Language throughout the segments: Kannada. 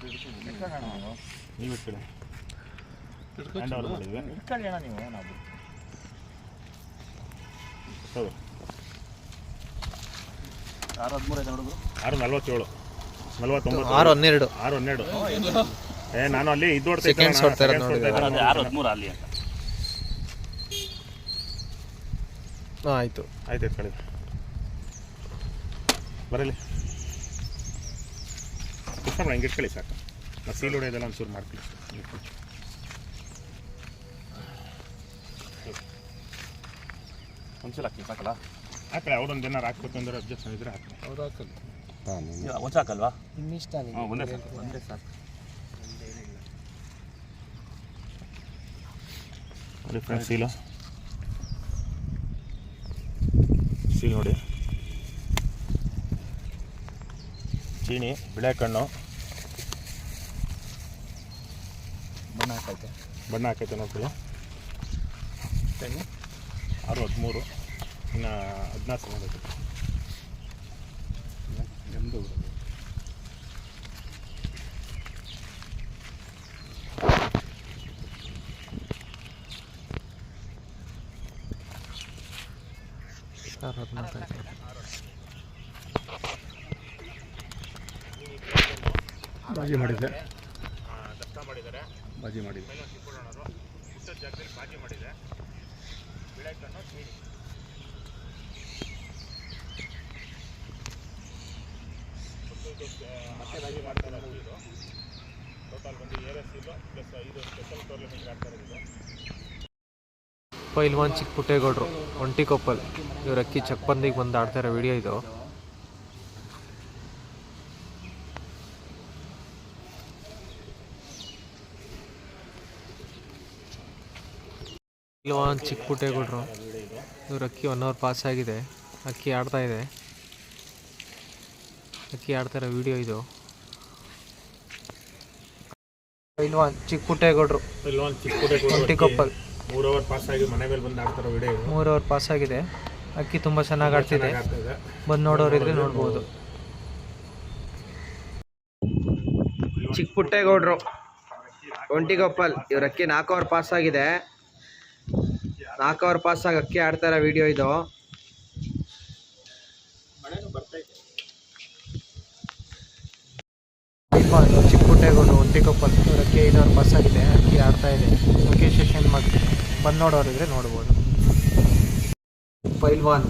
ನೀವು ಇಟ್ಕೊಳ್ಳಿ ಹ್ಯಾಂಡ್ ಓವರ್ ಮಾಡಿದ್ವಿ ಇಟ್ಕೊಳ್ಳಿ ಅಣ್ಣ ನೀವು ನಾವು ಹೌದು ಆರು ಹದಿಮೂರು ಐದು ನೋಡಿದ್ರು ಆರು ನಲ್ವತ್ತೇಳು ನಲ್ವತ್ತೊಂಬತ್ತು ಆರು ಹನ್ನೆರಡು ಆರು ಹನ್ನೆರಡು ಏ ನಾನು ಅಲ್ಲಿ ಇದು ಹೊಡ್ತಾ ಇರೋದು. ಆರು ಹದಿಮೂರು ಅಲ್ಲಿ ಅಂತ ಹಾಂ ಆಯಿತು ಆಯ್ತು ಎತ್ಕೊಳ್ಳಿ ಬರಲಿ ಕೃಷ್ಣ ಹಿಂಗೆ ಇಟ್ಕೊಳ್ಳಿ ಸಾಕು. ಆ ಸೀಲ್ ಹೊಡೆಯೋದೆಲ್ಲ ಒಂಚೂರು ಸಲ ಒಂದ್ಸಲ ಹಾಕಿ ಸಾಕಲ್ಲ? ಹಾಕಲ್ಲ ಅವ್ರೊಂದು ಏನಾರು ಹಾಕ್ಬೇಕು ಅಂದ್ರೆ ಅಬ್ಜೆಕ್ಷನ್ ಇದ್ರೆ ಹಾಕಿ ಒಂದು ಸಾಕಲ್ವಾ ಇನ್ನಿಷ್ಟ ಹಾಂ ಒಂದೇ ಸಾಕು. ಒಂದೇ ಸಾಕು. ನೋಡಿ ಫ್ರೆಂಡ್ಸ್ ಸೀಲು ಸೀಲ್ ನೋಡಿ. ಚೀನಿ ಬಿಳೆ ಕಣ್ಣು ಬಣ್ಣ ಹಾಕೈತೆ. ಬಣ್ಣ ಹಾಕೈತೆ ನೋಡ್ಕೊಳ್ಳಿ ಆರು ಹದಿಮೂರು ಇನ್ನು ಹದಿನಾರು ಮಾಡಬೇಕು ಗಂಡು ಬಾಜಿ ಮಾಡಿದೆ ಬಾಜಿ ಮಾಡಿದೆ. ಮತ್ತೆ ಬಂದು ಪೈಲ್ವಾನ್ ಚಿಕ್ಕ ಪುಟ್ಟೇಗೌಡರು ಒಂಟಿಕೊಪ್ಪಲ್ ಇವ್ರ ಅಕ್ಕಿ ಚಕ್ಪಂದಿಗೆ ಬಂದು ಆಡ್ತಾ ಇರೋ ವಿಡಿಯೋ ಇದು. ಪೈಲ್ವಾನ್ ಚಿಕ್ಕ ಪುಟ್ಟೇಗೌಡರು ಇವ್ರ ಅಕ್ಕಿ ಒನ್ ಅವರ್ ಪಾಸ್ ಆಗಿದೆ. ಅಕ್ಕಿ ಆಡ್ತಾ ಇದೆ. ಅಕ್ಕಿ ಆಡ್ತಾ ಇರೋ ವಿಡಿಯೋ ಇದು. ಚಿಕ್ಕ ಪುಟ್ಟೇಗೌಡರು ಇಲ್ಲೊಂದು ಚಿಕ್ಕ ಪುಟ್ಟ ಒಂಟಿಕೊಪ್ಪಲ್ ಮೂರು ಅವರ್ ಪಾಸ್ ಆಗಿ ಮನೆ ಮೇಲೆ ಬಂದು ಆಡ್ತಾರೋ ವಿಡಿಯೋ ಇದು. ಮೂರು ಅವರ್ ಪಾಸ್ ಆಗಿದೆ. ಅಕ್ಕಿ ತುಂಬಾ ಚೆನ್ನಾಗಿ ಆಡ್ತಿದೆ. ಬಂದ್ ನೋಡೋರಿದ್ರೆ ನೋಡ್ಬೋದು. ಚಿಕ್ಕ ಪುಟ್ಟೇಗೌಡರು ಒಂಟಿಗೊಪ್ಪಲ್ ಇವ್ರ ಅಕ್ಕಿ ನಾಲ್ಕು ಅವರ್ ಪಾಸ್ ಆಗಿದೆ. ನಾಲ್ಕು ಅವರ್ ಪಾಸ್ ಆಗಿ ಅಕ್ಕಿ ಆಡ್ತಾ ಇರೋ ವಿಡಿಯೋ ಇದು. ಚಿಕ್ಕ ಪುಟ್ಟೇಗೌಡರು ಒಂಟಿಗೊಪ್ಪಲ್ ಇವ್ರ ಅಕ್ಕಿ ಐದು ಅವರ್ ಪಾಸ್ ಆಗಿದೆ ಅಕ್ಕಿ ಆಡ್ತಾ ಇದೆ. ಲೊಕೇಶನ್ ಮಾಡಿ ಬಂದು ನೋಡೋರಿದ್ರೆ ನೋಡ್ಬೋದು. ಪೈಲ್ವಾನ್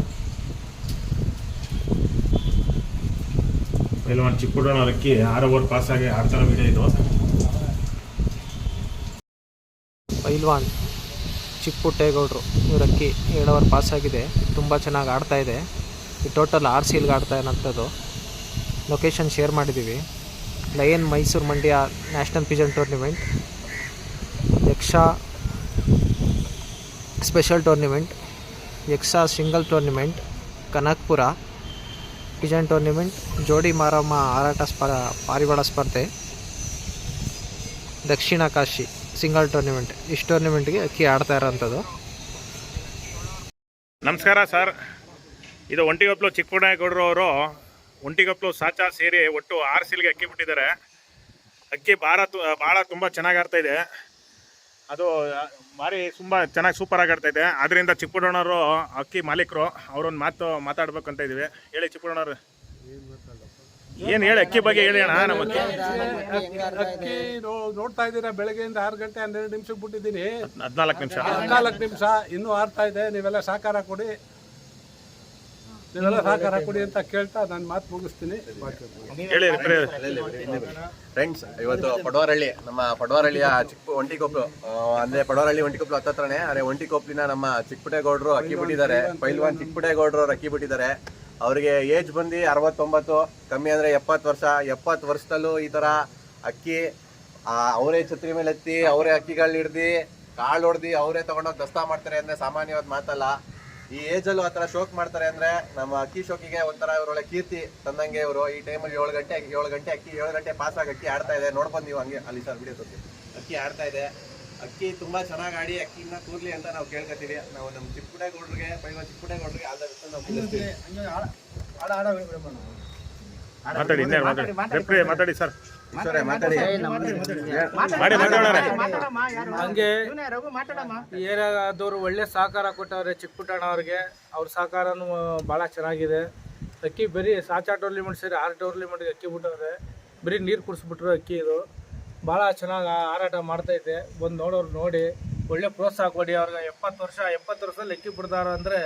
ಪೈಲ್ವಾನ್ ಚಿಕ್ಕ ಪುಟ್ಟಣ ಅಕ್ಕಿ ಆರು ಓವರ್ ಪಾಸ್ ಆಗಿ ಆಡ್ತಾರ ವಿಡಿಯೋ ಇದು. ಪೈಲ್ವಾನ್ ಚಿಕ್ಕ ಪುಟ್ಟೇಗೌಡರು ಇವ್ರ ಅಕ್ಕಿ ಏಳು ಅವರ್ ಪಾಸ್ ಆಗಿದೆ ತುಂಬ ಚೆನ್ನಾಗಿ ಆಡ್ತಾ ಇದೆ. ಈ ಟೋಟಲ್ ಆರ್ ಸಿಲ್ಗೆ ಆಡ್ತಾ ಇರೋಂಥದ್ದು. ಲೊಕೇಶನ್ ಶೇರ್ ಮಾಡಿದ್ದೀವಿ lion Mysuru Mandya national pigeon tournament Yaksha special tournament Yaksha single tournament Kanakpura pigeon tournament ಜೋಡಿ ಮಾರಮ್ಮ ಹಾರಾಟ ಸ್ಪ ಪಾರಿವಾಳ ಸ್ಪರ್ಧೆ ದಕ್ಷಿಣ ಕಾಶಿ ಸಿಂಗಲ್ ಟೂರ್ನಿಮೆಂಟ್, ಇಷ್ಟು ಟೂರ್ನಿಮೆಂಟ್ಗೆ ಅಕ್ಕಿ ಆಡ್ತಾ ಇರೋಂಥದ್ದು. ನಮಸ್ಕಾರ ಸರ್. ಇದು ಒಂಟಿಗಪ್ಲು ಚಿಕ್ಕಪುಣೇಗೌಡರು ಅವರು ಒಂಟಿಗಪ್ಲು ಸಾಚಾ ಸೇರಿ ಒಟ್ಟು ಆರು ಸಿಲ್ಗೆ ಅಕ್ಕಿ ಬಿಟ್ಟಿದ್ದಾರೆ ಅಕ್ಕಿ ಭಾಳ ತು, ಭಾಳ ತುಂಬ ಚೆನ್ನಾಗಿ ಆಡ್ತಾ ಅದು ಭಾರಿ ತುಂಬ ಚೆನ್ನಾಗಿ ಸೂಪರಾಗಿ ಆಡ್ತಾ ಇದೆ. ಚಿಕ್ಕಪ್ಪಣ್ಣವರು ಅಕ್ಕಿ ಮಾಲೀಕರು, ಅವರೊಂದು ಮಾತು ಮಾತಾಡ್ಬೇಕಂತ ಇದ್ದೀವಿ ಹೇಳಿ ಚಿಕ್ಕಪುಣವ್ರು ಏನು ಹೇಳಿ? ಅಕ್ಕಿ ಬಗ್ಗೆ ಹೇಳಿ ಅಣ್ಣ ನಮ್ಮ ಅಕ್ಕಿ ನೋಡ್ತಾ ಇದ್ದೀರಾ? ಬೆಳಗ್ಗೆಯಿಂದ ಆರು ಗಂಟೆ ಹನ್ನೆರಡು ನಿಮಿಷಕ್ಕೆ ಬಿಟ್ಟಿದ್ದೀನಿ. ಹದಿನಾಲ್ಕು ನಿಮಿಷ. ಹದಿನಾಲ್ಕು ನಿಮಿಷ. ಇನ್ನೂ ಆರ್ತಾ ಇದೆ. ನೀವೆಲ್ಲ ಸಹಕಾರ ಕೊಡಿ. ನೀವೆಲ್ಲ ಸಹಕಾರ ಕೊಡಿ ಅಂತ ಕೇಳ್ತಾ ನಾನು ಮಾತು ಮುಗಿಸ್ತೀನಿ. ಫ್ರೆಂಡ್ಸ್ ಇವತ್ತು ಪಡವಾರಳ್ಳಿ ನಮ್ಮ ಪಡವಾರಳ್ಳಿಯ ಚಿಕ್ಕ ಒಂಟಿಕೊಪ್ಲು ಆ, ಅಂದ್ರೆ ಪಡವಾರಳ್ಳಿ ಒಂಟಿಕೊಪ್ಲು ಹತ್ತತ್ರನೇ. ಅರೆ ಒಂಟಿಕೊಪ್ಲಿನ ನಮ್ಮ ಚಿಕ್ಕಪುಟೇಗೌಡರು ಅಕ್ಕಿ ಬಿಟ್ಟಿದ್ದಾರೆ. ಪೈಲ್ವಾನ್ ಚಿಕ್ಕಪುಟೇಗೌಡರು ಅಕ್ಕಿ ಬಿಟ್ಟಿದ್ದಾರೆ. ಅವರಿಗೆ ಏಜ್ ಬಂದು ಅರವತ್ತೊಂಬತ್ತು, ಕಮ್ಮಿ ಅಂದರೆ ಎಪ್ಪತ್ತು ವರ್ಷ, ಎಪ್ಪತ್ತು ವರ್ಷದಲ್ಲೂ ಈ ಥರ ಅಕ್ಕಿ ಅವರೇ ಛತ್ರಿ ಮೇಲೆ ಎತ್ತಿ, ಅವರೇ ಅಕ್ಕಿಗಳು ಹಿಡ್ದು, ಕಾಳು ಹೊಡ್ದು ಅವರೇ ತೊಗೊಂಡೋಗಿ ದಸ್ತಾ ಮಾಡ್ತಾರೆ ಅಂದರೆ ಸಾಮಾನ್ಯವಾದ ಮಾತಲ್ಲ. ಈ ಏಜಲ್ಲೂ ಆ ಥರ ಶೋಕ್ ಮಾಡ್ತಾರೆ ಅಂದರೆ ನಮ್ಮ ಅಕ್ಕಿ ಶೋಕಿಗೆ ಒಂಥರ ಇವರೊಳ್ಳೆ ಕೀರ್ತಿ ತಂದಂಗೆ ಇವರು. ಈ ಟೈಮಲ್ಲಿ ಏಳು ಗಂಟೆ ಏಳು ಗಂಟೆ ಅಕ್ಕಿ, ಏಳು ಗಂಟೆ ಪಾಸಾಗಿ ಅಕ್ಕಿ ಆಡ್ತಾ ಇದೆ. ನೋಡ್ಬೋದು ನೀವು ಹಂಗೆ ಅಲ್ಲಿ ಸರ್ ವಿಡಿಯೋ ಅಕ್ಕಿ ಆಡ್ತಾ ಇದೆ. ಅಕ್ಕಿ ತುಂಬಾ ಚೆನ್ನಾಗಿ ಆಡಿ ಅಕ್ಕಿನ ಕೂರ್ಲಿ ಅಂತ ನಾವು ಕೇಳ್ಕೊತೀವಿ ನಾವು ನಮ್ಮ ಚಿಕ್ಕಪುಟೇಗೌಡರಿಗೆ ಪೈವ ಚಿಕ್ಕಪುಟೇಗೌಡರಿಗೆ ಆದ ನಾವು ಮಾತಾಡಿ ಮಾತಾಡಿ ರೆಫ್ರಿ ಮಾತಾಡಿ. ಸರ್. ಸರಿ ಮಾತಾಡಿ ಮಾಡಿ ಮಾತಾಡೋಣ. ಹಂಗೆ ಈ ಏರಿಯಾದವರು ಒಳ್ಳೆ ಸಹಕಾರ ಕೊಟ್ಟವ್ರೆ ಚಿಕ್ಕಪುಟ್ಟಣ್ಣ ಅವ್ರಿಗೆ. ಅವ್ರ ಸಹಕಾರನೂ ಭಾಳ ಚೆನ್ನಾಗಿದೆ. ಅಕ್ಕಿ ಬರೀ ಸಾಚಾ ಟೋರ್ಲಿಮೆಂಟ್ ಸೇರಿ ಆರು ಟೋರ್ಲಿಮೆಂಟ್ಗೆ ಅಕ್ಕಿ ಬಿಟ್ಟವ್ರೆ. ಬರೀ ನೀರು ಕುಡಿಸ್ಬಿಟ್ರು ಅಕ್ಕಿ ಇದು. ಭಾಳ ಚೆನ್ನಾಗಿ ಹಾರಾಟ ಮಾಡ್ತೈತೆ ಬಂದು ನೋಡೋರು ನೋಡಿ ಒಳ್ಳೆ ಪ್ರೋತ್ಸಾಹ ಕೊಡಿ. ಅವ್ರಿಗೆ ಎಪ್ಪತ್ತು ವರ್ಷ ಎಪ್ಪತ್ತು ವರ್ಷದಲ್ಲಿ ಅಕ್ಕಿ ಬಿಡ್ತಾರೆ ಅಂದರೆ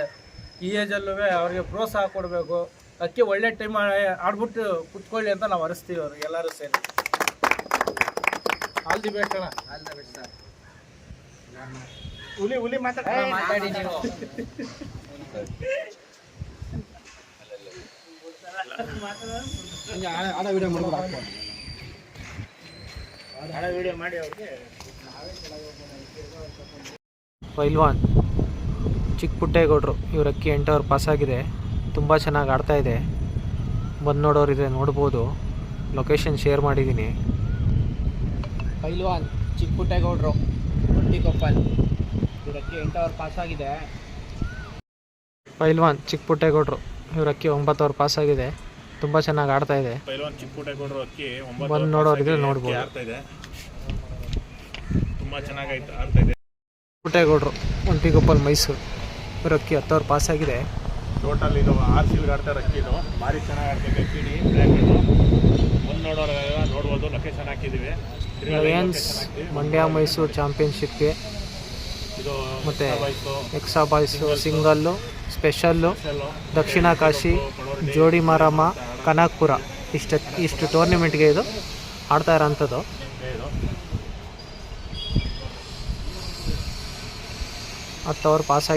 ಈ ಏಜಲ್ಲೂ ಅವ್ರಿಗೆ ಪ್ರೋತ್ಸಾಹ ಕೊಡಬೇಕು. ಅಕ್ಕಿ ಒಳ್ಳೆ ಟೈಮ್ ಆಡ್ಬಿಟ್ಟು ಕುತ್ಕೊಳ್ಳಿ ಅಂತ ನಾವು ಅರಿಸ್ತೀವಿ ಅವ್ರಿಗೆ ಎಲ್ಲರೂ ಸೇರಿ. ಆಲ್ ದಿ ಬೆಸ್ಟ್ ಅಣ್ಣ. ಹುಲಿ ಹುಲಿ ಮಾತಾಡಿ ನೀವು. ಪೈಲ್ವಾನ್ ಚಿಕ್ಕ ಪುಟ್ಟೇಗೌಡರು ಇವ್ರ ಅಕ್ಕಿ ಎಂಟು ಅವರ್ ಪಾಸ್ ಆಗಿದೆ. ತುಂಬ ಚೆನ್ನಾಗಿ ಆಡ್ತಾ ಇದೆ. ಬಂದು ನೋಡೋರಿದೆ ನೋಡ್ಬೋದು. ಲೊಕೇಶನ್ ಶೇರ್ ಮಾಡಿದ್ದೀನಿ ಪೈಲ್ವಾನ್ ಕೊಪ್ಪಲ್ ಒಂಟಿಕೊಪ್ಪಲ್ ಅಕ್ಕಿ ಎಂಟು ಅವರ್ ಪಾಸ್ ಆಗಿದೆ. ಪೈಲ್ವಾನ್ ಚಿಕ್ಕ ಪುಟ್ಟೇಗೌಡರು ಇವ್ರ ಅಕ್ಕಿ ಒಂಬತ್ತು ಅವರ್ ಪಾಸ್ ಆಗಿದೆ. ತುಂಬ ಚೆನ್ನಾಗಿ ಆಡ್ತಾ ಇದೆ. ಪೈಲ್ವಾನ್ ಅಕ್ಕಿ ಒಂಬತ್ತು ಬಂದು ನೋಡೋರಿದ್ರೆ ನೋಡ್ಬೋದು. ಆಡ್ತಾ ಇದೆ. ತುಂಬಾ ಚೆನ್ನಾಗಿ ಆಡ್ತಾ ಇದೆ. ಒಂಟಿಗೊಪ್ಪಲ್ ಮೈಸೂರು. ಇವ್ರ ಅಕ್ಕಿ ಹತ್ತು ಅವರ್ ಪಾಸ್ ಆಗಿದೆ. ಟೋಟಲ್ ಇದು ಆರ್ ಸಿಲ್ಗೆ ಆಡ್ತಾರೆ ಅಕ್ಕಿ ಇದು. ಭಾರಿ ಚೆನ್ನಾಗಿ ಆಡ್ತಿದೆ ಕಿಡಿ ಬ್ಲ್ಯಾಕ್ ಒಂದು ನೋಡೋರೆಲ್ಲ ನೋಡ್ಬೋದು ಲೊಕೇಶನ್ ಹಾಕಿದ್ದೀವಿ ರಿಲಯನ್ಸ್ ಮಂಡ್ಯ ಮೈಸೂರು ಚಾಂಪಿಯನ್ಶಿಪ್ಗೆ. ಇದು ಮತ್ತು ಎಕ್ಸಾ ಬಾಯ್ಸು. ಸಿಂಗಲ್ಲು ಸ್ಪೆಷಲ್ಲು ದಕ್ಷಿಣ ಕಾಶಿ ಜೋಡಿ ಮಾರಮ್ಮ. ಕನಕ್ಪುರ. ಇಷ್ಟು ಇಷ್ಟು ಟೂರ್ನಿಮೆಂಟ್ಗೆ ಇದು ಆಡ್ತಾ ಇರೋಂಥದ್ದು. ಹತ್ತು ಅವರ್ ಪಾಸ್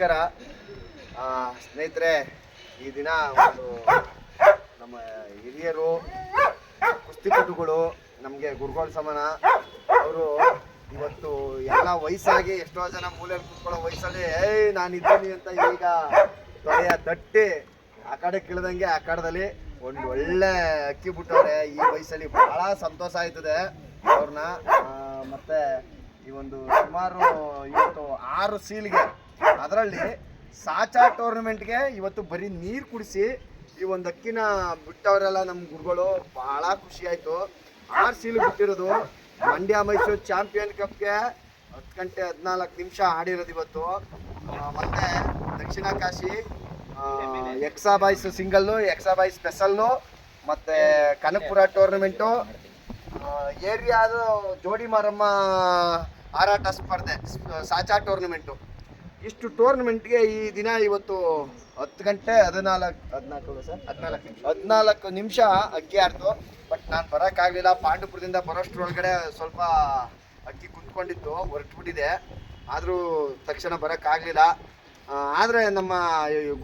ನಮಸ್ಕಾರ. ಸ್ನೇಹಿತರೆ, ಈ ದಿನ ಒಂದು ನಮ್ಮ ಹಿರಿಯರು ಕುಸ್ತಿಪಟುಗಳು ನಮಗೆ ಗುರುಗಳ ಸಮಾನ. ಅವರು ಇವತ್ತು ಎಲ್ಲ ವಯಸ್ಸಾಗಿ ಎಷ್ಟೋ ಜನ ಮೂಲೆಯಲ್ಲಿ ಕುತ್ಕೊಳ್ಳೋ ವಯಸ್ಸಲ್ಲಿ, ಏಯ್, ನಾನು ಇದ್ದೀನಿ ಅಂತ ಈಗ ತೊಳೆಯ ತಟ್ಟಿ ಆ ಕಡೆ ಕಿಳ್ದಂಗೆ ಆ ಕಡದಲ್ಲಿ ಒಂದು ಒಳ್ಳೆ ಅಕ್ಕಿ ಬಿಟ್ಟವ್ರೆ. ಈ ವಯಸ್ಸಲ್ಲಿ ಬಹಳ ಸಂತೋಷ ಆಯ್ತದೆ ಅವ್ರನ್ನ. ಮತ್ತೆ ಈ ಒಂದು ಸುಮಾರು ಇವತ್ತು ಆರು ಸೀಲ್ಗೆ ಅದರಲ್ಲಿ ಸಾಚಾ ಟೂರ್ನಮೆಂಟ್ಗೆ ಇವತ್ತು ಬರೀ ನೀರು ಕುಡಿಸಿ ಈ ಒಂದು ಅಕ್ಕಿನ ಬಿಟ್ಟವರೆಲ್ಲ ನಮ್ಮ ಗುರುಗಳು ಬಹಳ ಖುಷಿ ಆಯ್ತು. ಆರ್ ಸೀಲ್ ಬಿಟ್ಟಿರೋದು. ಮಂಡ್ಯ ಮೈಸೂರು ಚಾಂಪಿಯನ್ ಕಪ್ಗೆ ಹತ್ತು ಗಂಟೆ ಹದಿನಾಲ್ಕು ನಿಮಿಷ ಆಡಿರೋದು ಇವತ್ತು. ಮತ್ತೆ Dakshina Kashi ಎಕ್ಸಾ boys single ಎಕ್ಸಾ boys special, ಮತ್ತು ಕನಕಪುರ ಟೂರ್ನಮೆಂಟು. ಏರಿಯಾದ ಜೋಡಿ ಮಾರಮ್ಮ ಹಾರಾಟ ಸ್ಪರ್ಧೆ ಸಾಚಾ ಟೂರ್ನಮೆಂಟು. ಇಷ್ಟು ಟೂರ್ನಮೆಂಟ್ಗೆ ಈ ದಿನ ಇವತ್ತು ಹತ್ತು ಗಂಟೆ ಹದಿನಾಲ್ಕು ಹದಿನಾಲ್ಕು ಸರ್? ಹದಿನಾಲ್ಕು ಹದಿನಾಲ್ಕು ನಿಮಿಷ ಅಕ್ಕಿ ಆಡ್ತು. ಬಟ್ ನಾನು ಬರೋಕ್ಕಾಗಲಿಲ್ಲ. ಪಾಂಡುಪುರದಿಂದ ಬರೋಷ್ಟ್ರೊಳಗಡೆ ಸ್ವಲ್ಪ ಅಕ್ಕಿ ಕುಂತ್ಕೊಂಡಿತ್ತು ಹೊರಟ್ಬಿಟ್ಟಿದೆ ಆದರೂ ತಕ್ಷಣ ಬರೋಕ್ಕಾಗಲಿಲ್ಲ. ಆದರೆ ನಮ್ಮ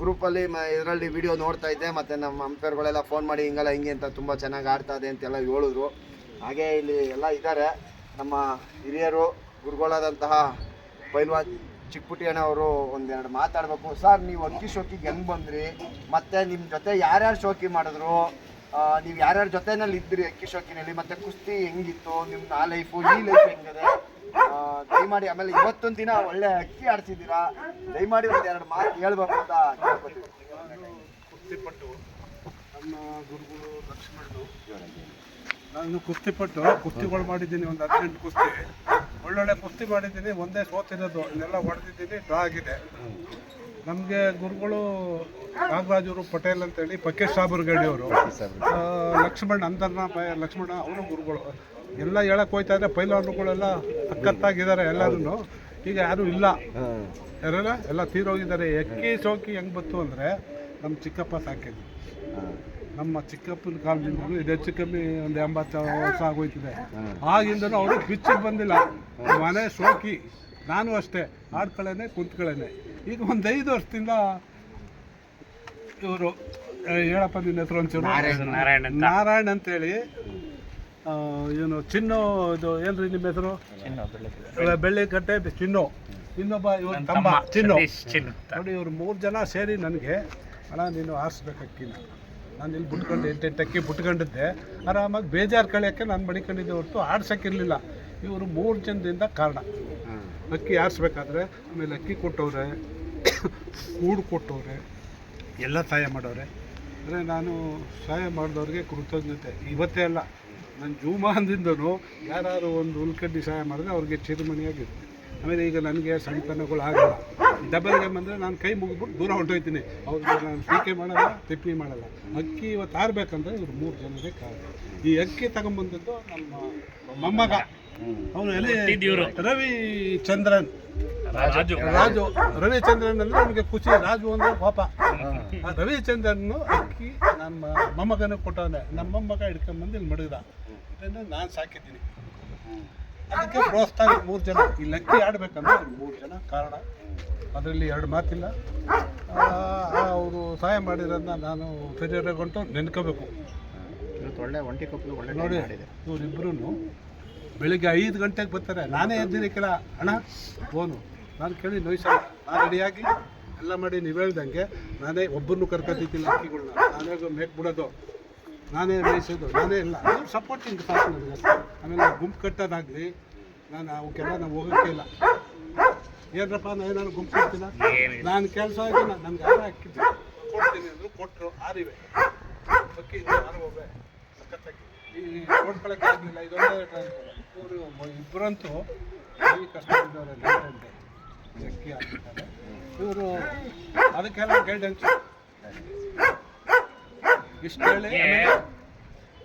ಗ್ರೂಪಲ್ಲಿ ಮ ಇದರಲ್ಲಿ ವಿಡಿಯೋ ನೋಡ್ತಾ ಇದ್ದೆ. ಮತ್ತು ನಮ್ಮ ಅಂಪೇರ್ಗಳೆಲ್ಲ ಫೋನ್ ಮಾಡಿ ಹಿಂಗಲ್ಲ ಹಿಂಗೆ ಅಂತ ತುಂಬ ಚೆನ್ನಾಗಿ ಆಡ್ತಾ ಇದೆ ಅಂತೆಲ್ಲ ಹೇಳಿದ್ರು. ಹಾಗೆ ಇಲ್ಲಿ ಎಲ್ಲ ಇದ್ದಾರೆ. ನಮ್ಮ ಹಿರಿಯರು ಗುರುಗಳಾದಂತಹ ಪೈಲ್ವಾನ್ ಚಿಕ್ಕಪುಟ್ಟಿ ಅಣ್ಣವರು ಒಂದೆರಡು ಮಾತಾಡಬೇಕು. ಸರ್ ನೀವು ಅಕ್ಕಿ ಶೋಕಿಗೆ ಹೆಂಗೆ ಬಂದ್ರಿ? ಮತ್ತು ನಿಮ್ಮ ಜೊತೆ ಯಾರ್ಯಾರು ಶೋಕಿ ಮಾಡಿದ್ರು? ನೀವು ಯಾರ್ಯಾರ ಜೊತೆನಲ್ಲಿ ಇದ್ರಿ ಅಕ್ಕಿ ಶೋಕಿನಲ್ಲಿ? ಮತ್ತು ಕುಸ್ತಿ ಹೆಂಗಿತ್ತು? ನಿಮ್ಮ ಆ ಲೈಫು ಈ ಲೈಫ್ ಹೆಂಗಿದೆ? ದಯಮಾಡಿ ಆಮೇಲೆ ಇವತ್ತೊಂದು ದಿನ ಒಳ್ಳೆ ಅಕ್ಕಿ ಆಡ್ಸಿದ್ದೀರಾ? ದಯಮಾಡಿ ಎರಡು ಮಾತು ಹೇಳ್ಬೇಕು ಅಂತ ಕೇಳ್ಕೊತೀವಿ. ಕುಸ್ತಿಪಟ್ಟು ನಮ್ಮ ಗುರುಗಳು ಲಕ್ಷ್ಮಣರು ನಾನು ಕುಸ್ತಿಪಟ್ಟು ಕುಸ್ತಿಗಳು ಮಾಡಿದ್ದೀನಿ ಒಂದು ಹದಿನೆಂಟು ಕುಸ್ತಿ. ಒಳ್ಳೊಳ್ಳೆ ಕುಸ್ತಿ ಮಾಡಿದ್ದೀನಿ, ಒಂದೇ ಸೋತಿರೋದು ಇದೆಲ್ಲ ಹೊಡೆದಿದ್ದೀನಿ ಡ್ರಾ ಆಗಿದೆ. ನಮಗೆ ಗುರುಗಳು ನಾಗರಾಜರು, ಪಟೇಲ್ ಅಂತೇಳಿ ಪಕೇಶ್ ಸಾಬರ್ ಅವರು ಲಕ್ಷ್ಮಣ್ ಅಂತರ್ನ ಪ- ಲಕ್ಷ್ಮಣ ಅವರು ಗುರುಗಳು. ಎಲ್ಲ ಹೇಳಕ್ಕೆ ಹೋಯ್ತಾ ಇದ್ರೆ ಪೈಲಾನುಗಳೆಲ್ಲ ಸಖತ್ತಾಗಿದ್ದಾರೆ ಎಲ್ಲರೂ ಈಗ ಯಾರೂ ಇಲ್ಲ. ಯಾರಲ್ಲ? ಎಲ್ಲ ತೀರೋಗಿದ್ದಾರೆ. ಎಕ್ಕಿ ಸೋಕಿ ಹೆಂಗೆ ಬಂತು ಅಂದರೆ ನಮ್ಮ ಚಿಕ್ಕಪ್ಪ ಸಾಕಿದ್ರು. ನಮ್ಮ ಚಿಕ್ಕಪ್ಪನ ಕಾಲದಿಂದಲೂ ಇದು. ಹೆಚ್ಚು ಕಮ್ಮಿ ಒಂದು ಎಂಬತ್ತು ವರ್ಷ ಆಗೋಯ್ತಿದೆ. ಆಗಿಂದನೂ ಅವರು ಬಿಚ್ಚಿಗೆ ಬಂದಿಲ್ಲ. ಮನೆ ಶೋಕಿ. ನಾನು ಅಷ್ಟೇ. ಆಡ್ಕೊಳ್ಳೇನೆ ಕುಂತ್ಕೊಳ್ಳೇನೆ. ಈಗ ಒಂದು ಐದು ವರ್ಷದಿಂದ ಇವರು ಹೇಳಪ್ಪ ನಿನ್ನ ಹೆಸರು ಒಂಚೂರು. ನಾರಾಯಣ ನಾರಾಯಣ ಅಂತೇಳಿ ಏನು ಇವನು ಚಿನ್ನು ಇದು ಏನ್ರಿ ನಿಮ್ಮ ಹೆಸರು? ಬೆಳ್ಳಿ ಕಟ್ಟೆ. ಚಿನ್ನು. ಇನ್ನೊಬ್ಬ ಇವ್ರ ತಮ್ಮ ಚಿನ್ನು. ನೋಡಿ ಇವ್ರು ಮೂರು ಜನ ಸೇರಿ ನನಗೆ ಅಣ್ಣ ನೀನು ಆರಿಸ್ಬೇಕು ಅಕ್ಕಿನ. ನಾನು ಇಲ್ಲಿ ಬಿಟ್ಕೊಂಡು ಅಕ್ಕಿ ಬಿಟ್ಕೊಂಡಿದ್ದೆ. ಆರಾಮಾಗಿ ಬೇಜಾರು ಕಳೆಯೋಕ್ಕೆ ನಾನು ಮಡಿಕೊಂಡಿದ್ದೆ ಹೊರತು ಆಡ್ಸೋಕ್ಕಿರಲಿಲ್ಲ. ಇವರು ಮೂರು ಜನದಿಂದ ಕಾರಣ. ಅಕ್ಕಿ ಆರಿಸ್ಬೇಕಾದ್ರೆ, ಆಮೇಲೆ ಅಕ್ಕಿ ಕೊಟ್ಟವ್ರೆ, ಕೂಡು ಕೊಟ್ಟವ್ರೆ, ಎಲ್ಲ ಸಹಾಯ ಮಾಡೋರೆ. ಅಂದರೆ ನಾನು ಸಹಾಯ ಮಾಡಿದವ್ರಿಗೆ ಕೃತಜ್ಞತೆ. ಇವತ್ತೇ ಅಲ್ಲ ನನ್ನ ಜೂಮಾನದಿಂದನೂ ಯಾರು ಒಂದು ಉಲ್ಕಡ್ಡಿ ಸಹಾಯ ಮಾಡಿದ್ರೆ ಅವ್ರಿಗೆ ಚಿರುಮಣಿಯಾಗಿರುತ್ತೆ ಆಮೇಲೆ ಈಗ ನನಗೆ ಸಣ್ಣತನಗಳು ಆಗಲ್ಲ. ಡಬಲ್ ಗೇಮ್ ಅಂದರೆ ನಾನು ಕೈ ಮುಗಿದ್ಬಿಟ್ಟು ದೂರ ಹೊಂಟೋಯ್ತೀನಿ. ಅವ್ರಿಗೆ ನಾನು ಟೀಕೆ ಮಾಡಲ್ಲ ತಿಪ್ಪಿ ಮಾಡಲ್ಲ. ಅಕ್ಕಿ ಇವತ್ತು ಆರ್ಬೇಕಂದ್ರೆ ಇವರು ಮೂರು ಜನರೇ ಕಾರಣ. ಈ ಅಕ್ಕಿ ತಗೊಂಬಂದದ್ದು ನಮ್ಮ ಮೊಮ್ಮಗ. ಅವನು ಎಲ್ಲಿ? ರವಿ ಚಂದ್ರನ್ ರಾಜು. ರಾಜು. ರವಿಚಂದ್ರನ್ ಅಂದ್ರೆ ನಮಗೆ ಖುಷಿ. ರಾಜು ಅಂದ್ರೆ ಪಾಪ. ಆ ರವಿಚಂದ್ರನ್ ಅಕ್ಕಿ ನಮ್ಮ ಮೊಮ್ಮಗನ ಕೊಟ್ಟವನೆ. ನಮ್ಮ ಮೊಮ್ಮಗ ಹಿಡ್ಕೊಂಬಂದು ಇಲ್ಲಿ ಮಡಗ್ದ. ಇದನ್ನ ನಾನು ಸಾಕಿದ್ದೀನಿ. ಅದಕ್ಕೆ ಪ್ರೋತ್ಸಾಹ ಮೂರು ಜನ ಈ ಲಕ್ಕಿ ಆಡ್ಬೇಕಂದ್ರೆ ಮೂರು ಜನ ಕಾರಣ. ಅದರಲ್ಲಿ ಎರಡು ಮಾತಿಲ್ಲ. ಅವರು ಸಹಾಯ ಮಾಡಿರೋದನ್ನ ನಾನು ಫೆರಿಯರ್ಗೊಂಟು ನೆನ್ಕೋಬೇಕು. ಒಳ್ಳೆ ಒಂಟಿ ಕಪ್ಪು ಒಳ್ಳೆ ನೋಡಿ ಇವರಿಬ್ಬರು ಬೆಳಿಗ್ಗೆ ಐದು ಗಂಟೆಗೆ ಬರ್ತಾರೆ. ನಾನೇ ಎದ್ದಿರಕ್ಕಿಲ್ಲ ಅಣ್ಣ ಫೋನು. ನಾನು ಕೇಳಿ ನೋಯ್ಸಲ್ಲ ನಾನು ರೆಡಿಯಾಗಿ ಎಲ್ಲ ಮಾಡಿ ನೀವು ಹೇಳ್ದಂಗೆ ನಾನೇ ಒಬ್ಬರನ್ನು ಕರ್ಕೊತಿದ್ದಿಲ್ಲ ಅಕ್ಕಿಗಳನ್ನ ನಾನೇ ಮೇಕ್ ಬಿಡೋದು. ನಾನೇ ಬಯಸೋದು ನಾನೇ ಇಲ್ಲ. ನೀವು ಸಪೋರ್ಟಿಂಗ್ ಸಾಕು ನನಗೆ. ಆಮೇಲೆ ಗುಂಪು ಕಟ್ಟೋದಾಗಲಿ ನಾನು ಅವಕ್ಕೆಲ್ಲ ನಾವು ಹೋಗೋಕ್ಕೆ ಇಲ್ಲ. ಏನ್ರಪ್ಪ ನಾನು ಏನಾದ್ರು ಗುಂಪು ಕಟ್ಟಿಲ್ಲ ನಾನು ಕೆಲಸ ಆಗಿಲ್ಲ ನನಗೆ ಯಾರು ಹಾಕಿದ್ದೆ. ಕೊಡ್ತೀನಿ ಅಂದರು ಕೊಟ್ಟರು ಆರಿವೆ. ಅಕ್ಕಿ ಆರೋವೆ ಸಖತ್ತಾಗಿ. ಈ ಇದೊಂದೇ ಇವರು ಇಬ್ಬರಂತೂ ಈ ಕಷ್ಟ ಇದ್ದವ್ರೆ ಗಂಟೆ ಅಕ್ಕಿ ಹಾಕಿದ್ದಾರೆ ಇವರು ಅದಕ್ಕೆಲ್ಲ ಗೈಡೆನ್ಸ್ ಇಷ್ಟು ಹೇಳಿ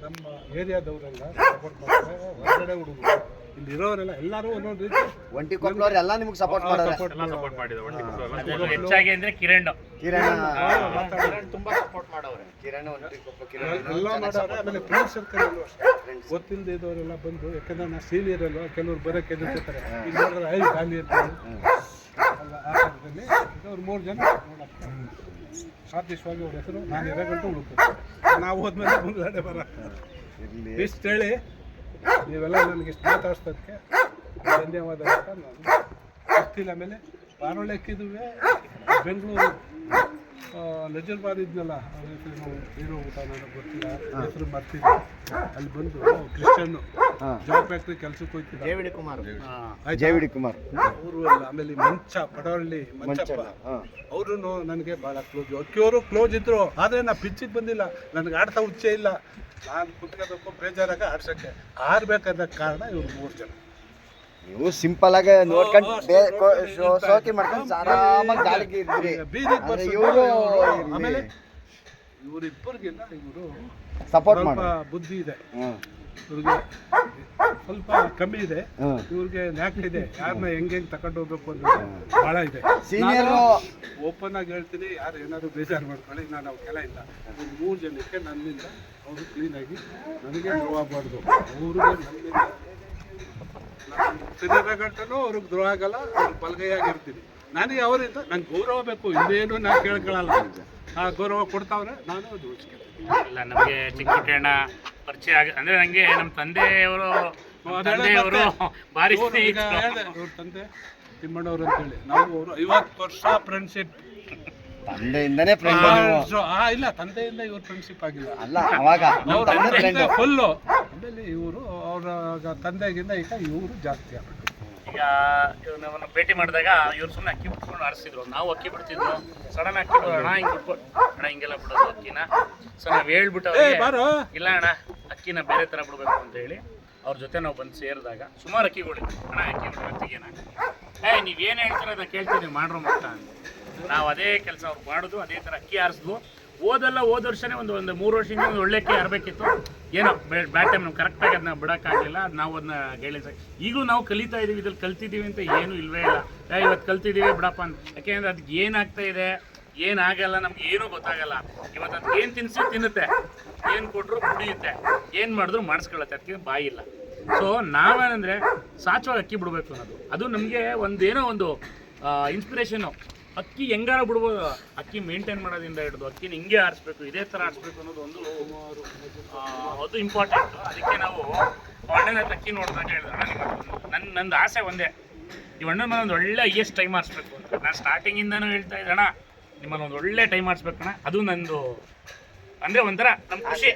ನಮ್ಮ ಏರಿಯಾದವರೆಲ್ಲ ಸಪೋರ್ಟ್ ಮಾಡ್ತಾರೆ ಹೊರಗಡೆ ಹುಡುಗರು. ಇಲ್ಲಿ ಇರೋರೆಲ್ಲ ಎಲ್ಲರೂ ಒಂದೊಂದು ರೀತಿ ಒಂಟಿ ಕೊಪ್ಪಳವ್ರು ಎಲ್ಲ ನಿಮ್ಗೆ ಸಪೋರ್ಟ್ ಮಾಡೋರೆ. ಸಪೋರ್ಟ್ ಮಾಡಿದೆ ಹೆಚ್ಚಾಗಿ ಅಂದ್ರೆ ಕಿರಣ್. ಕಿರಣ್ ತುಂಬಾ ಸಪೋರ್ಟ್ ಮಾಡವ್ರೆ ಕಿರಣ್ ಒಂಟಿ ಕೊಪ್ಪಳ ಕಿರಣ್ ಎಲ್ಲ ಮಾಡೋರೆ ಆಮೇಲೆ ಫ್ರೆಂಡ್ ಸರ್ಕಲ್ ಅಲ್ಲೂ ಅಷ್ಟೇ ಗೊತ್ತಿಲ್ಲದೆ ಇದ್ದವರೆಲ್ಲ ಬಂದು ಯಾಕಂದ್ರೆ ನಾ ಸೀನಿಯರ್ ಅಲ್ವಾ ಕೆಲವ್ರು ಬರೋಕ್ಕೆ ಎದುರ್ಕೊತಾರೆ. ಇಲ್ಲಿ ನೋಡಿದ್ರೆ ಐದು ಖಾಲಿ ಇರ್ತಾರೆ ಅಲ್ಲ ಆ ಥರದಲ್ಲಿ ಅವ್ರು ಮೂರು ಜನ ಸಾಧ್ಯವಾಗಿ ಅವ್ರ ಹೆಸರು ನಾನು ಇರೋ ಗಂಟೆ ಹುಡುಕ್ತಾರೆ ನಾವು ಹೋದ್ಮೇಲೆ ಮುಂದ್ಗಡೆ ಬರ. ಇಷ್ಟು ಹೇಳಿ ನೀವೆಲ್ಲ ನನಗೆ ಇಷ್ಟು ಮಾತಾಡ್ಸೋದಕ್ಕೆ ಧನ್ಯವಾದ ಅಂತ ನಾನು ಗೊತ್ತಿಲ್ಲ ಆಮೇಲೆ ಎಕ್ಕಿದುವೆ ಬೆಂಗಳೂರು ನಜರ್ಬಾದ್ ಇದ್ನಲ್ಲ ಅವ್ರ ಹೆಸರು ಏನೋ ಊಟ ನನಗೆ ಗೊತ್ತಿಲ್ಲ ಹೆಸರು ಬರ್ತಿದ್ದೆ ಅಲ್ಲಿ ಬಂದು ಕ್ರಿಶ್ಚಿಯನ್ನು. ಜಾಬ್ ಫ್ಯಾಕ್ಟ್ರಿ ಕೆಲಸಕ್ಕೆ ಹೋಗ್ತಿದ್ದ. J V D Kumar. J V D Kumar. ಅವರು ಆಮೇಲೆ ಈ ಮಂಚ ಪಡವಳ್ಳಿ ಮಂಚಪ್ಪ. ಅವರು ನನಗೆ ಭಾಳ ಕ್ಲೋಸ್ ಅಕ್ಕಿಯವರು ಕ್ಲೋಸ್ ಇದ್ರು. ಆದರೆ ನಾ ಪಿಚ್ಚಿಗೆ ಬಂದಿಲ್ಲ. ನನಗೆ ಆಡ್ತಾ ಹುಚ್ಚೆ ಇಲ್ಲ. ನಾನು ಕುತ್ಕೋಬೇಕು ಬೇಜಾರಾಗ ಆಡ್ಸೋಕ್ಕೆ. ಆಡ್ಬೇಕಾದ ಕಾರಣ ಇವ್ರು ಮೂರು ಜನ. ನೀವು ಸಿಂಪಲ್ ಆಗಿ ನೋಡ್ಕೊಂಡು ಬೇ- ಕೋ- ಶೋ- ಶೋಕಿ ಮಾಡ್ಕೊಂಡು ಆರಾಮಾಗಿ ಗಾಳಿಗೆ ಇದ್ರಿ ಬೀದಿಗೆ ಆದ್ರೆ ಇವರು ಆಮೇಲೆ ಇವರಿಬ್ಬರಿಗೆಲ್ಲ ಇವರು ಸಪೋರ್ಟ್ ಸ್ವಲ್ಪ ಮಾಡಿ ಬುದ್ಧಿ ಇದೆ. ಹ್ಮ್ ಇವ್ರಿಗೆ ಸ್ವಲ್ಪ ಕಮ್ಮಿ ಇದೆ. ಇವ್ರಿಗೆ ನ್ಯಾಕ್ ಇದೆ. ಯಾರನ್ನ ಹೆಂಗೆ ಹೆಂಗೆ ತಗೊಂಡು ಹೋಗ್ಬೇಕು ಅಂತ ಭಾಳ ಇದೆ. ಸೀನಿಯರ್ ಓಪನ್ ಆಗಿ ಹೇಳ್ತೀನಿ ಯಾರು ಏನಾದ್ರು ಬೇಜಾರು ಮಾಡ್ಕೊಳ್ಳಿ ನಾನು ಅವಕ್ಕೆಲ್ಲ ಇಲ್ಲ. ಒಂದು ಮೂರು ಜನಕ್ಕೆ ನನ್ನಿಂದ ಅವರು ಕ್ಲೀನಾಗಿ ನನಗೆ ದ್ರೋಹ ಆಗಬಾರ್ದು. ಅವ್ರಿಗೆ ನನ್ನಿಂದ ಗಂಟನೂ ಅವ್ರಿಗೆ ದ್ರೋಹ ಆಗಲ್ಲ ಅವ್ರಿಗೆ ಬಲಗೈಯಾಗಿರ್ತೀನಿ. ನನಗೆ ಅವರಿಂದ ನಂಗೆ ಗೌರವ ಬೇಕು ಇನ್ನೇನು ನಾನು ಕೇಳ್ಕೊಳ್ಳಲ್ಲ ಆ ಗೌರವ ಕೊಡ್ತಾವ್ರೆ ನಾನು ಅದು ಉಳಿಸ್ಕೊತೀನಿ. ಇಲ್ಲ ನಮಗೆ ಚಿಕ್ಕ ಪುಟ್ಟಣ್ಣ ಪರಿಚಯ ಆಗ ಅಂದ್ರೆ ನಂಗೆ ನಮ್ಮ ತಂದೆಯವರು ತಂದೆಯವರು ಭಾರಿ ಸ್ನೇಹಿತರು. ತಂದೆ ತಿಮ್ಮಣ್ಣವ್ರು ಅಂತೇಳಿ. ನಾವು ಅವರು ಐವತ್ತು ವರ್ಷ ಫ್ರೆಂಡ್ಶಿಪ್ ತಂದೆಯಿಂದನೇ ಫ್ರೆಂಡ್ ಆ ಇಲ್ಲ ತಂದೆಯಿಂದ ಇವ್ರ ಫ್ರೆಂಡ್ಶಿಪ್ ಆಗಿಲ್ಲ. ಅಲ್ಲ ಅವಾಗ ಫುಲ್ಲು ಆಮೇಲೆ ಇವರು ಅವರ ತಂದೆಗಿಂತ ಈಗ ಇವರು ಜಾಸ್ತಿ ಆಗ್ಬೇಕು ಈಗ ನಮ್ಮನ್ನ ಭೇಟಿ ಮಾಡಿದಾಗ ಇವ್ರು ಸುಮ್ಮನೆ ಅಕ್ಕಿ ಬಿಟ್ಕೊಂಡು ಆಡಿಸಿದ್ರು ನಾವು ಅಕ್ಕಿ ಬಿಡ್ತಿದ್ರು ಸಡನ್ ಅಕ್ಕಿ ಬಿಡೋಣ ಅಣ್ಣ ಹಿಂಗೆ ಅಣ್ಣ ಹಿಂಗೆಲ್ಲ ಬಿಡೋದು ಅಕ್ಕಿನ. ಸೊ ನಾವು ಹೇಳ್ಬಿಟ್ಟು ಇಲ್ಲ ಅಣ್ಣ ಅಕ್ಕಿನ ಬೇರೆ ಥರ ಬಿಡಬೇಕು ಅಂತ ಹೇಳಿ ಅವ್ರ ಜೊತೆ ನಾವು ಬಂದು ಸೇರಿದಾಗ ಸುಮಾರು ಅಕ್ಕಿಗಳು ಅಣ್ಣ ಅಕ್ಕಿ ಬಿಡ್ಬೇಕಿಗೇನ ಏ ನೀವೇನು ಹೇಳ್ತೀರ ಅದನ್ನ ಕೇಳ್ತೀನಿ, ಮಾಡ್ರು ಅಂತ. ನಾವು ಅದೇ ಕೆಲಸ ಅವ್ರು ಮಾಡೋದು, ಅದೇ ಥರ ಅಕ್ಕಿ ಆರಿಸಿದ್ವು. ಓದಲ್ಲ ಹೋದ ವರ್ಷನೇ ಒಂದು ಒಂದು ಮೂರು ವರ್ಷದಿಂದ ಒಂದು ಒಳ್ಳೆ ಅಕ್ಕಿ ಆರಬೇಕಿತ್ತು. ಏನೋ ಬ್ಯಾಟ್ ಟೈಮ್ ಕರೆಕ್ಟಾಗಿ ಅದನ್ನ ಬಿಡೋಕ್ಕಾಗಲಿಲ್ಲ. ಅದು ನಾವು ಅದನ್ನ ಹೇಳಿದ ಈಗಲೂ ನಾವು ಕಲಿತಾ ಇದೀವಿ, ಇದ್ರಲ್ಲಿ ಕಲ್ತಿದ್ದೀವಿ ಅಂತ ಏನೂ ಇಲ್ವೇ ಇಲ್ಲ. ಇವತ್ತು ಕಲ್ತಿದ್ದೀವಿ ಬಿಡಪ್ಪ ಅಂತ. ಯಾಕೆಂದ್ರೆ ಅದಕ್ಕೆ ಏನಾಗ್ತಾ ಇದೆ? ಏನಾಗಲ್ಲ, ನಮ್ಗೆ ಏನೂ ಗೊತ್ತಾಗಲ್ಲ. ಇವತ್ತು ಅದು ಏನು ತಿನ್ಸಿ ತಿನ್ನುತ್ತೆ? ಏನು ಕೊಟ್ಟರು ಕುಡಿಯುತ್ತೆ? ಏನು ಮಾಡಿದ್ರು ಮಾಡಿಸ್ಕೊಳ್ಳುತ್ತೆ? ಅದಕ್ಕೆ ಬಾಯಿ ಇಲ್ಲ. ಸೊ ನಾವೇನಂದ್ರೆ ಸಾಚವಾಗಿ ಅಕ್ಕಿ ಬಿಡಬೇಕು ಅನ್ನೋದು. ಅದು ನಮಗೆ ಒಂದೇನೋ ಒಂದು ಇನ್ಸ್ಪಿರೇಷನು ಅಕ್ಕಿ ಹೆಂಗಾರ ಬಿಡ್ಬೋದು? ಅಕ್ಕಿ ಮೇಂಟೈನ್ ಮಾಡೋದ್ರಿಂದ ಹಿಡಿದು ಅಕ್ಕಿನ ಹಿಂಗೆ ಆರಿಸ್ಬೇಕು, ಇದೇ ಥರ ಆರಿಸ್ಬೇಕು ಅನ್ನೋದು ಒಂದು ಅದು ಇಂಪಾರ್ಟೆಂಟ್ ಅದಕ್ಕೆ ನಾವು ಆನ್ಲೈನ್ ಅಕ್ಕಿ ನೋಡಿದಾಗ ಹೇಳಿದ್ರೆ. ನನ್ನ ನಂದು ಆಸೆ ಒಂದೇ. ಈ ಅಣ್ಣನ ಒಂದು ಒಳ್ಳೆ ಹೈಯೆಸ್ಟ್ ಟೈಮ್ ಆರಿಸ್ಬೇಕು ಅಂತ. ನಾನು ಸ್ಟಾರ್ಟಿಂಗಿಂದನೂ ಹೇಳ್ತಾ ಇದ್ದೆ, ಅಣ್ಣ. ನಿಮ್ಮನ್ನು ಒಂದು ಒಳ್ಳೆ ಟೈಮ್ ಅಣ್ಣ ಅದು ನಂದು ಅಂದರೆ ಒಂಥರ ನಮ್ಮ ಖುಷಿ.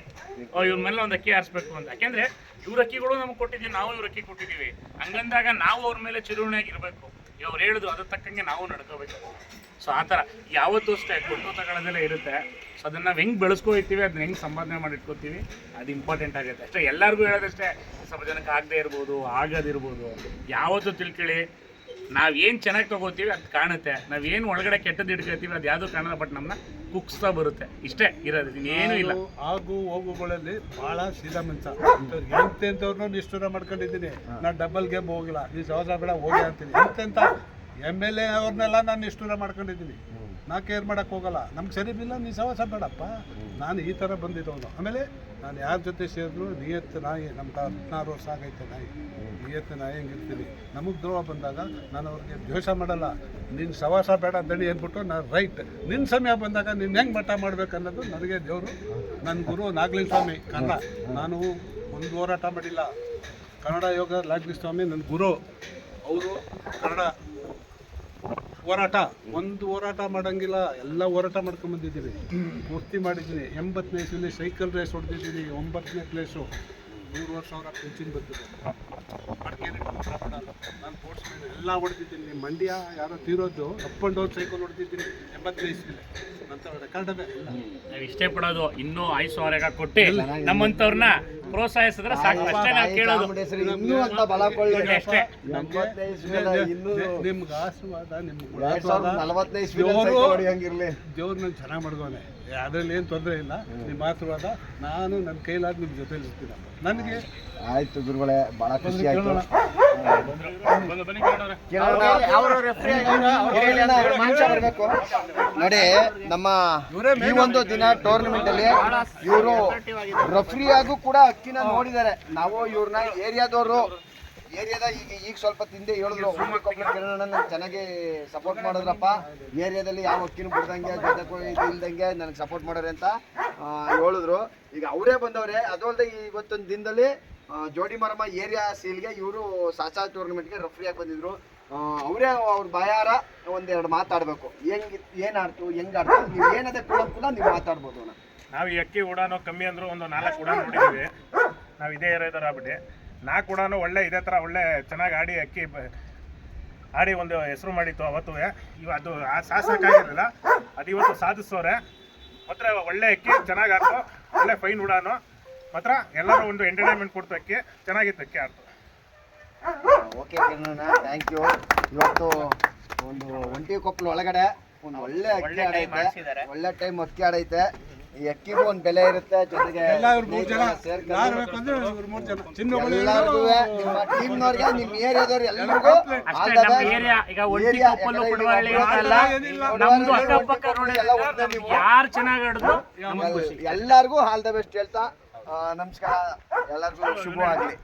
ಇವ್ರ ಮೇಲೆ ಒಂದು ಅಕ್ಕಿ ಆರಿಸ್ಬೇಕು ಅಂತ. ಯಾಕೆಂದ್ರೆ ಇವ್ರ ಅಕ್ಕಿಗಳು ನಮ್ಗೆ ಕೊಟ್ಟಿದ್ದೀವಿ ನಾವು ಇವ್ರ ಅಕ್ಕಿ ಕೊಟ್ಟಿದ್ದೀವಿ ಹಂಗಂದಾಗ ನಾವು ಅವ್ರ ಮೇಲೆ ಚಿರುಣೆಯಾಗಿರ್ಬೇಕು ಅವ್ರು ಹೇಳಿದ್ರು ಅದ್ರ ತಕ್ಕಂಗೆ ನಾವು ನಡ್ಕೋಬೇಕು. ಸೊ ಆ ಥರ ಯಾವತ್ತೂ ಅಷ್ಟೇ ಕೊಟ್ಟು ತಗೊಳ್ಳೋದೆಲ್ಲ ಇರುತ್ತೆ. ಸೊ ಅದನ್ನ ನಾವು ಹೆಂಗೆ ಬೆಳೆಸ್ಕೊಯ್ತೀವಿ ಅದನ್ನ ಹೆಂಗೆ ಸಂಪಾದನೆ ಮಾಡಿ ಇಟ್ಕೋತೀವಿ, ಅದು ಇಂಪಾರ್ಟೆಂಟ್ ಆಗುತ್ತೆ. ಅಷ್ಟೇ ಎಲ್ಲರಿಗೂ ಹೇಳೋದಷ್ಟೇ, ಸ್ವಲ್ಪ ಜನಕ್ಕೆ ಆಗದೆ ಇರ್ಬೋದು, ಆಗೋದಿರ್ಬೋದು, ಯಾವತ್ತೂ ತಿಳ್ಕೊಳ್ಳಿ. ನಾವು ಏನು ಚೆನ್ನಾಗಿ ತಗೋತೀವಿ ಅದು ಕಾಣುತ್ತೆ. ನಾವು ಏನು ಒಳಗಡೆ ಕೆಟ್ಟದ್ದು ಇಟ್ಕೊತೀವಿ ಅದು ಯಾವುದು ಕಾಣಲ್ಲ ಬಟ್ ನಮ್ಮನ್ನ ಕುಗ್ಸ್ತಾ ಬರುತ್ತೆ. ಇಷ್ಟೇ ಇರೋದು ಇನ್ನೇನು ಇಲ್ಲ. ಆಗು ಹೋಗುಗಳಲ್ಲಿ ಬಹಳ ಸೀದಾ ಮನುಷ್ಯ ಎಂತೆಂಥವ್ರನ್ನೂ ನಿಷ್ಠೂರ ಮಾಡ್ಕೊಂಡಿದ್ದೀನಿ. ನಾನು ಡಬಲ್ ಗೇಮ್ ಹೋಗಿಲ್ಲ. ನೀವು ಸಹೋದರ ಬೇಡ ಹೋಗಿ ಅಂತೀನಿ. ಎಂತೆಂತ? ಎಂ ಎಲ್ ಎ ಅವ್ರನ್ನೆಲ್ಲ ನಾನು ನಿಷ್ಠೂರ ಮಾಡ್ಕೊಂಡಿದ್ದೀನಿ. ನಾ ಕೇರ್ ಮಾಡಕ್ಕೆ ಹೋಗಲ್ಲ. ನಮ್ಗೆ ಸರಿ ಬಿಲ್ಲ ನೀ ಸಹವಾಸ ಬೇಡಪ್ಪ. ನಾನು ಈ ಥರ ಬಂದಿದ್ದವನು ಆಮೇಲೆ ನಾನು ಯಾರ ಜೊತೆ ಸೇರಿದ್ರು ನಿಯತ್ತು ನಾಯಿ, ನಮ್ಮ ಹದಿನಾರು ವರ್ಷ ಆಗೈತೆ ನಾಯಿ. ನಿಯತ್ತು ನಾಯಿ ಹೆಂಗಿರ್ತೀನಿ. ನಮಗೆ ದ್ರೋಹ ಬಂದಾಗ ನಾನು ಅವ್ರಿಗೆ ದ್ವೇಷ ಮಾಡಲ್ಲ. ನಿನ್ನ ಸವಾಸ ಬೇಡ ದಣಿ ಅಂದ್ಬಿಟ್ಟು ನಾನು ರೈಟ್. ನಿನ್ನ ಸಮಯ ಬಂದಾಗ ನಿನ್ನ ಹೆಂಗೆ ಮಠ ಮಾಡ್ಬೇಕು ಅನ್ನೋದು ನನಗೆ ದೇವರು ನನ್ನ ಗುರು ನಾಗಲಿಂಗ ಸ್ವಾಮಿ ಕನ್ನಡ. ನಾನು ಒಂದು ಹೋರಾಟ ಮಾಡಿಲ್ಲ. ಕನ್ನಡ ಯೋಗ ಲಾಡ್ಲಿ ಸ್ವಾಮಿ ನನ್ನ ಗುರು. ಅವರು ಕನ್ನಡ ಹೋರಾಟ ಒಂದು ಹೋರಾಟ ಮಾಡಂಗಿಲ್ಲ ಎಲ್ಲ ಹೋರಾಟ ಮಾಡ್ಕೊಂಡ್ ಬಂದಿದ್ದೀವಿ. ಪೂರ್ತಿ ಮಾಡಿದ್ದೀನಿ. ಎಂಬತ್ತನೇ ಇಸ್ವಿಲಿ ಸೈಕಲ್ ರೇಸ್ ಹೊಡೆದಿದ್ದೀನಿ ಒಂಬತ್ತನೇ ಪ್ಲೇಸು ಮೂರು ವರ್ಷ ಅವರ ಪೆನ್ಷನ್ ಬಂದಿದೆ. ಮಡಿಕೇರಿ ನಾನು ಸ್ಪೋರ್ಟ್ಸ್ ಎಲ್ಲ ಹೊಡೆದಿದ್ದೀನಿ. ಮಂಡ್ಯ ಯಾರೋ ತೀರೋದು ಅಪ್ ಆ್ಯಂಡ್ ಡೌನ್ ಸೈಕಲ್ ಹೊಡೆದಿದ್ದೀನಿ ಎಂಬತ್ತನೇ ಇಸ್ವಿಲಿ ನಂತರ ರೆಕಾರ್ಡೇ ಇಲ್ಲ. ನಾವು ಇಷ್ಟೇ ಪಡೋದು. ಇನ್ನೂ ಐದು ಸಾವಿರ ಕೊಟ್ಟು ನಮ್ಮಂತವ್ರನ್ನ ಪ್ರೋತ್ಸಾಹಿಸಿದ್ರೆ ಸಾಕು. ಅಷ್ಟೇ ನಾವು ಕೇಳೋದು. ಇನ್ನೂ ಅಂತ ಬಲ ಕೊಳ್ಳಿ ಅಷ್ಟೇ ನಿಮ್ಗೆ ಆಶೀರ್ವಾದ ನಿಮ್ಗೆ ಎರಡ್ ಸಾವಿರದ ನಲವತ್ತನೇ ಇಸ್ವಿಯಲ್ಲಿ ದೇವರು- ದೇವ್ರು ನಂಗೆ ಚೆನ್ನಾಗಿ ಮಾಡ್ಕೋನೆ. ಅದರಲ್ಲಿ ಏನು ತೊಂದರೆ ಇಲ್ಲ. ನಿಮ್ಮ ಆಶೀರ್ವಾದ ನಾನು ನನ್ನ ಕೈಲಾದ ನಿಮ್ಮ ಜೊತೆಲಿ ಇರ್ತೀನಿ ನನಗೆ? ಆಯ್ತು ಗುರುಗಳೇ ಬಹಳ ಖುಷಿ ಆಯ್ತು. ನೋಡಿ ನಮ್ಮ ಈ ಒಂದು ದಿನ ಟೂರ್ನಮೆಂಟ್ ಅಲ್ಲಿ ಇವರು ಆಗೂ ಕೂಡ ಅಕ್ಕಿನ ನೋಡಿದ್ದಾರೆ ನಾವು ಇವ್ರನ್ನ ಏರಿಯಾದವರು, ಏರಿಯಾದ ಈಗ ಈಗ ಸ್ವಲ್ಪ ತಿಂದೆ ಹೇಳಿದ್ರು ಕಿರಣಣ್ಣ ಚೆನ್ನಾಗಿ ಸಪೋರ್ಟ್ ಮಾಡಿದ್ರಪ್ಪ. ಏರಿಯಾದಲ್ಲಿ ಯಾವ ಅಕ್ಕಿನೂ ಬಿಡ್ದಂಗೆ ಇದು ಇಲ್ದಂಗೆ ನನಗೆ ಸಪೋರ್ಟ್ ಮಾಡೋರೆ ಅಂತ ಹೇಳಿದ್ರು. ಈಗ ಅವರೇ ಬಂದವ್ರೆ ಅದು ಅಲ್ಲದೆ ಇವತ್ತೊಂದು ದಿನದಲ್ಲಿ ಜೋಡಿ ಮರಮ ಏರಿಯಾ ಸೀಲ್ಗೆ ಇವರು ಸಾಚಾ ಟೂರ್ನಮೆಂಟ್ಗೆ ಆಗಿ ಬಂದಿದ್ರು. ಅವರೇ ಅವ್ರ ಬಾಯಾರ ಒಂದೆರಡು ಮಾತಾಡಬೇಕು. ಹೆಂಗ್, ಏನು ಆಡ್ತು, ಹೆಂಗ್ ಆಡ್ತು, ನೀವು ಏನಾದ್ರೂ ಕೂಡ ಕೂಡ ನೀವು ಮಾತಾಡ್ಬೋದು ಅಣ್ಣ ನಾವು ಈ ಅಕ್ಕಿ ಉಡಾನು ಕಮ್ಮಿ ಅಂದರೂ ಒಂದು ನಾಲ್ಕು ಉಡಾನ್ ನೋಡಿದ್ದೀವಿ. ನಾವು ಇದೇ ಏರಿಯಾದವ್ರು ಆಗ್ಬಿಟ್ಟು. ನಾಲ್ಕು ಉಡಾನು ಒಳ್ಳೆ ಇದೇ ಥರ ಒಳ್ಳೆ ಚೆನ್ನಾಗಿ ಆಡಿ ಅಕ್ಕಿ ಆಡಿ ಒಂದು ಹೆಸರು ಮಾಡಿತ್ತು ಅವತ್ತು. ಇವ ಅದು ಆ ಸಾಧಿಸೋಕ್ಕಾಗಿರಲಿಲ್ಲ ಅದು ಇವತ್ತು ಸಾಧಿಸೋರೆ ಮಾತ್ರ ಒಳ್ಳೆ ಅಕ್ಕಿ ಚೆನ್ನಾಗಿ ಆಡ್ತು. ಒಳ್ಳೆ ಫೈನ್ ಉಡಾನು. ಮಾತ್ರ ಎಲ್ಲರೂ ಒಂದು ಎಂಟರ್ಟೈನ್ಮೆಂಟ್ ಕೊಡ್ತು ಅಕ್ಕಿ. ಚೆನ್ನಾಗಿತ್ತು ಅಕ್ಕಿ ಆಡ್ತು. ಓಕೆ ಥ್ಯಾಂಕ್ ಯು ಇವತ್ತು ಒಂದು ಒಂಟಿ ಕೊಪ್ಪಲು ಒಳಗಡೆ ಒಂದು ಒಳ್ಳೆ ಅಕ್ಕಿ ಆಡೈತೆ. ಒಳ್ಳೆ ಟೈಮ್ ಅಕ್ಕಿ ಆಡೈತೆ. ಈ ಅಕ್ಕಿಗೂ ಒಂದು ಬೆಲೆ ಇರುತ್ತೆ ಜೊತೆಗೆ ಎಲ್ಲ ಇವ್ರು ಮೂರು ಜನ. ಸೇರ್ಕೊಂಡು ಯಾರು ಬೇಕು ಇವ್ರು ಮೂರು ಜನ. ಚಿನ್ನ ಎಲ್ಲರಿಗೂ ನಿಮ್ಮ ಟೀಮ್ನವ್ರಿಗೆ ನಿಮ್ಮ ಏರಿಯಾದವ್ರು ಎಲ್ಲರಿಗೂ ಅಷ್ಟೇ ನಮ್ಮ ಏರಿಯಾ ಈಗ ಒಂಟಿ ಕೊಪ್ಪಲು ಪಡವಳ್ಳಿ ಅಂತಲ್ಲ ನಮ್ದು ಅಕ್ಕಪಕ್ಕ ನೋಡಿ ಯಾರು ಚೆನ್ನಾಗಿ ಆಡಿದ್ರು ನಮ್ಗೆ ಖುಷಿ. ಎಲ್ಲರಿಗೂ ಆಲ್ ದ ಬೆಸ್ಟ್ ಹೇಳ್ತಾ ನಮಸ್ಕಾರ. ಎಲ್ಲರಿಗೂ ಶುಭವಾಗಲಿ.